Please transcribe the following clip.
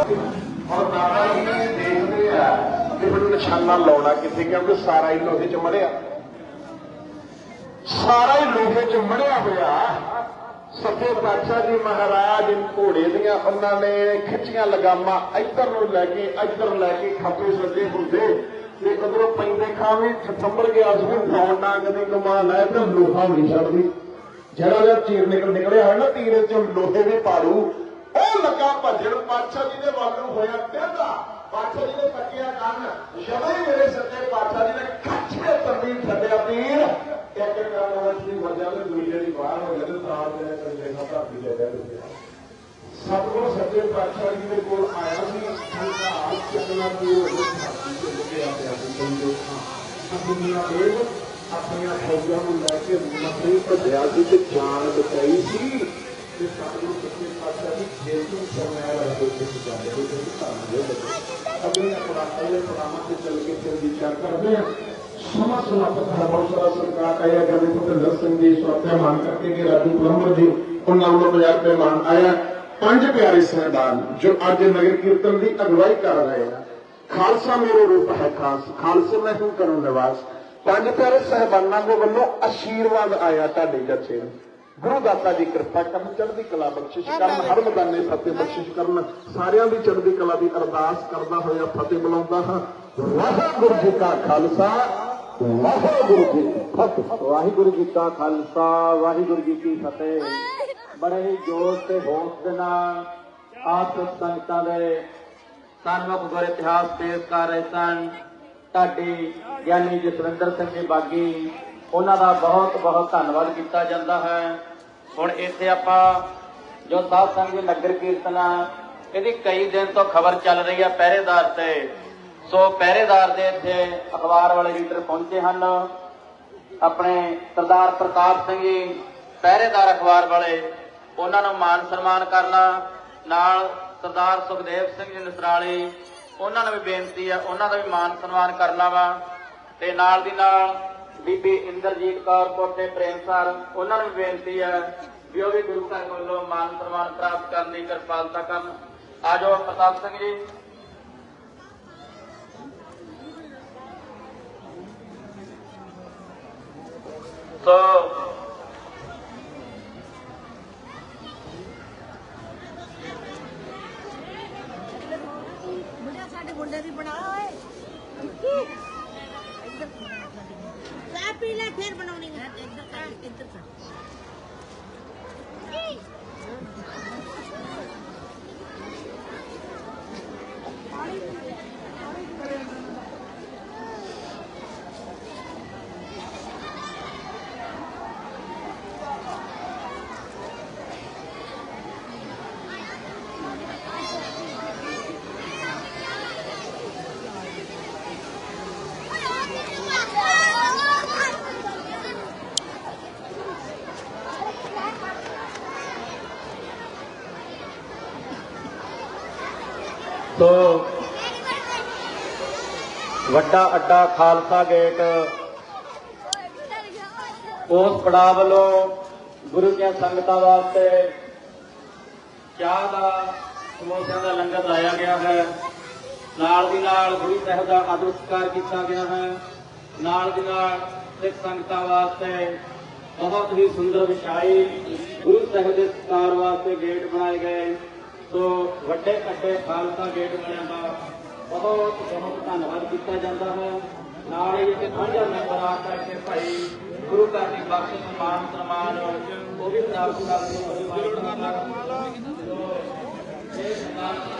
ਔਰ ਬਾਬਾ ਜੀ ਦੇਖਦੇ ਆ ਕਿ ਹੁਣ ਨਿਸ਼ਾਨਾ ਲਾਉਣਾ ਕਿੱਥੇ ਕਿਉਂਕਿ ਸਾਰਾ ਹੀ ਲੋਹੇ 'ਚ ਮੜਿਆ। ਸਾਰਾ ਹੀ ਲੋਹੇ 'ਚ ਮੜਿਆ ਹੋਇਆ। ਸੱਚੇ ਪਾਤਸ਼ਾਹ ਜੀ ਮਹਾਰਾਜ, ਘੋੜੇ ਦੀਆਂ ਉਹਨਾਂ ਨੇ, ਖਿੱਚੀਆਂ ਲਗਾਮਾਂ ਇੱਧਰ ਨੂੰ ਲੈ ਕੇ, ਇੱਧਰ ਲੈ ਕੇ ਖੱਬੇ ਸੱਜੇ ਹੁੰਦੇ। ਤੇ ਉਧਰੋਂ ਪੈਂਦੇ ਖਾਵੇਂ ਸਤੰਬਰ ਗਿਆ ਸੀ ਫੌਣ ਨਾਂਗ ਦੀ ਕਮਾਨ ਤਾਂ ਲੋਹਾ ਵੀ ਨਹੀਂ ਛੱਡਦੀ। ਜਿਹੜਾ ਜਿਹੜਾ ਤੀਰ ਨਿਕਲ ਨਿਕਲਿਆ ਹੋਇਆ ਨਾ, ਤੀਰ ਚ ਲੋਹੇ ਦੇ ਪਾੜੂ ਉਹ ਲੱਗਾ ਭੱਜਣ, ਪਾਤਸ਼ਾਹ ਜੀ ਦੇ ਵੱਲ ਨੂੰ ਹੋਇਆ ਟੇਢਾ ਪਾਤਸ਼ਾਹ ਜੀ ਨੇ ਤੱਕਿਆ ਕੰਨ ਜਦੋਂ ਹੀ ਮੇਰੇ ਸੱਚੇ ਪਾਤਸ਼ਾਹ ਜੀ ਨੇ ਕੱਛੇ ਤੰਬੀ ਛੱਡਿਆ ਤੀਰ ਇੱਕ ਕਰਨ ਵਿੱਚ ਵੀ ਵਜਾ ਦੇ ਦੁਨੀਆ ਦੀ ਬਾਹਰ ਹੋ ਗਿਆ ਤੇ ਤਾਰ ਦੇ ਕੰਜੇ ਨਾਲ ਧਰਤੀ ਦੇ ਬਹਿ ਸਤਿਗੁਰ ਸੱਚੇ ਪਾਤਸ਼ਾਹ ਜੀ ਦੇ ਕੋਲ ਆਇਆ ਸੀ ਉਹਦਾ ਹੱਥ ਚੱਕਣਾ ਦੀ ਉਹ ਧਰਤੀ ਤੇ ਲੱਗਿਆ ਪਿਆ ਸੀ ਕਹਿੰਦੇ ਹਾਂ ਦੁਨੀਆ ਆਪਣੀਆਂ ਫੌਜਾਂ ਨੂੰ ਲੈ ਕੇ ਮੱਥੇ ਭੱਜਿਆ ਸੀ ਤੇ ਜਾਨ ਬਚਾਈ ਸੀ। ਤੇ ਸਤਿਗੁਰ ਸੱਚੇ ਪਾਤਸ਼ਾਹ ਜੀ ਜੇਤੂ ਸਰਨਾਇਆ ਰਹੇ ਤੇ ਜਾਂਦੇ ਹੋਏ ਤੇ ਧਰਮ ਦੇ ਵਿੱਚ ਅਗਲੇ ਆਪਣਾ ਅਗਲੇ ਪ੍ਰਣਾਮਾਂ ਤੇ ਚੱਲ ਕੇ ਫਿਰ ਵਿਚਾਰ ਕਰਦੇ ਆ ਸਮਾਂ ਸਮਾਂ ਪਤਾ ਸਰਕਾਰ ਆਇਆ ਕਰਦੇ ਪੁੱਤਰ ਸਿੰਘ ਜੀ ਸਵਾਤਿਆ ਮਾਨ ਕਰਕੇ ਕਿ ਰਾਜੂ ਪਲੰਬਰ ਜੀ ਉਹਨਾਂ ਵੱਲੋਂ 50 ਰੁਪਏ ਮਾਨ ਆਇਆ ਪੰਜ ਪਿਆਰੇ ਸਹਿਬਾਨ ਜੋ ਅੱਜ ਨਗਰ ਕੀਰਤਨ ਦੀ ਅਗਵਾਈ ਕਰ ਰਹੇ ਆ ਖਾਲਸਾ ਮੇਰੇ ਰੂਪ ਹੈ ਖਾਸ ਖਾਲਸੇ ਮੈਂ ਹੂੰ ਕਰੂੰ ਨਿਵਾਸ ਪੰਜ ਪਿਆਰੇ ਸਹਿਬਾਨਾਂ ਦੇ ਵੱਲੋਂ ਆਸ਼ੀਰਵਾਦ ਆਇਆ ਤੁਹਾਡੇ ਜੱਥੇ ਨੂੰ ਗੁਰੂ ਦਾਤਾ ਜੀ ਕਿਰਪਾ ਕਰਨ ਚੜ੍ਹਦੀ ਕਲਾ ਬਖਸ਼ਿਸ਼ ਕਰਨ ਹਰ ਮੈਦਾਨੇ ਫਤਿਹ ਬਖਸ਼ਿਸ਼ ਕਰਨ ਸਾਰਿਆਂ ਦੀ ਚੜ੍ਹਦੀ ਕਲਾ ਦੀ ਅਰਦਾਸ ਕਰਦਾ ਹੋਇਆ ਫਤਿਹ ਬੁਲਾਉਂਦਾ ਹਾਂ। ਵਾਹਿਗੁਰੂ ਜੀ ਕਾ ਖਾਲਸਾ ਵਾਹਿਗੁਰੂ ਜੀ ਕੀ ਫਤਿਹ। ਵਾਹਿਗੁਰੂ ਜੀ ਕਾ ਖਾਲਸਾ ਵਾਹਿਗੁਰੂ ਜੀ ਕੀ ਫਤਿਹ। ਬੜੇ ਹੀ ਜੋਸ਼ ਤੇ ਹੋਸ਼ ਦੇ ਨਾਲ ਆਪ ਸੰਗਤਾਂ ਦੇ ਸਨਮੁਖ ਗੁਰ ਇਤਿਹਾਸ ਪੇਸ਼ ਕਰ ਰਹੇ ਸਨ। ਢਾਡੀ ਗਿਆਨੀ ਜਸਵਿੰਦਰ ਸਿੰਘ ਜੀ ਬਾਗੀ ਉਹਨਾਂ ਦਾ ਬਹੁਤ ਬਹੁਤ ਧੰਨਵਾਦ ਕੀਤਾ ਜਾਂਦਾ ਹੈ। ਹੁਣ ਇੱਥੇ ਆਪਾਂ ਜੋ ਸਾਧ ਸੰਗ ਜੀ ਨਗਰ ਕੀਰਤਨ ਇਹਦੀ ਕਈ ਦਿਨ ਤੋਂ ਖਬਰ ਚੱਲ ਰਹੀ ਹੈ ਪਹਿਰੇਦਾਰ ਤੇ। ਸੋ ਪਹਿਰੇਦਾਰ ਦੇ ਇੱਥੇ ਅਖਬਾਰ ਵਾਲੇ ਰੀਡਰ ਪਹੁੰਚੇ ਹਨ। ਆਪਣੇ ਸਰਦਾਰ ਪ੍ਰਤਾਪ ਸਿੰਘ ਜੀ, ਪਹਿਰੇਦਾਰ ਅਖਬਾਰ ਵਾਲੇ, ਉਹਨਾਂ ਨੂੰ ਮਾਨ ਸਨਮਾਨ ਕਰਨਾ। ਨਾਲ ਸਰਦਾਰ ਸੁਖਦੇਵ ਸਿੰਘ ਜੀ ਨਸਰਾਲੀ, ਉਹਨਾਂ ਨੂੰ ਵੀ ਬੇਨਤੀ ਆ, ਉਹਨਾਂ ਦਾ ਵੀ ਮਾਨ ਸਨਮਾਨ ਕਰਨਾ ਵਾ। ਤੇ ਨਾਲ ਦੀ ਨਾਲ ਬੀਬੀ ਇੰਦਰਜੀਤ ਕੌਰ ਕੋਟੇ ਪ੍ਰੇਮ ਸਰ ਉਹਨਾਂ ਨੂੰ ਬੇਨਤੀ ਹੈ ਵੀ ਉਹ ਵੀ ਗੁਰੂ ਘਰ ਵੱਲੋਂ ਮਾਨ ਸਨਮਾਨ ਪ੍ਰਾਪਤ ਕਰਨ ਦੀ ਕਿਰਪਾਲਤਾ ਕਰਨ। ਆਜੋ ਪ੍ਰਤਾਪ ਸਿੰਘ ਜੀ। ਸੋ ਮੁੰਡਿਆ ਸਾਡੇ ਮੁੰਡੇ ਦੀ ਬਣਾ ਓਏ। ਪੀ ਲੈ ਫਿਰ ਬਣਾਉਣੀ ਹੈ ਇੱਧਰ ਕਰ ਇੱਧਰ ਕਰ ਸੋ ਵੱਡਾ ਅੱਡਾ ਖਾਲਸਾ ਗੇਟ। ਉਸ ਪੜਾ ਵੱਲੋਂ ਗੁਰੂ ਦੀਆਂ ਸੰਗਤਾਂ ਵਾਸਤੇ ਚਾਹ ਦਾ, ਸਮੋਸਿਆਂ ਦਾ ਲੰਗਰ ਲਾਇਆ ਗਿਆ ਹੈ। ਨਾਲ ਦੀ ਨਾਲ ਗੁਰੂ ਸਾਹਿਬ ਦਾ ਆਦਰ ਸਤਿਕਾਰ ਕੀਤਾ ਗਿਆ ਹੈ। ਨਾਲ ਦੀ ਨਾਲ ਸਿੱਖ ਸੰਗਤਾਂ ਵਾਸਤੇ ਬਹੁਤ ਹੀ ਸੁੰਦਰ ਵਿਛਾਈ ਗੁਰੂ ਸਾਹਿਬ ਦੇ ਸਤਿਕਾਰ ਵਾਸਤੇ ਗੇਟ ਬਣਾਏ ਗਏ। ਸੋ ਵੱਡੇ ਅੱਡੇ ਖਾਲਸਾ ਗੇਟ ਵਾਲਿਆਂ ਦਾ ਬਹੁਤ ਬਹੁਤ ਧੰਨਵਾਦ ਕੀਤਾ ਜਾਂਦਾ ਹੈ। ਨਾਲ ਹੀ ਇੱਥੇ ਸਾਂਝਾ ਮੈਂਬਰ ਆ ਕਰਕੇ ਭਾਈ ਗੁਰੂ ਘਰ ਦੀ ਬਖਸ਼ਿਸ਼ ਸਮਾਨ ਸਮਾਨ ਉਹ ਵੀ ਪ੍ਰਾਪਤ ਕਰਦੇ ਹੋ ਇਹ ਸਰਦਾਰ ਇਹ ਆਪਣੀ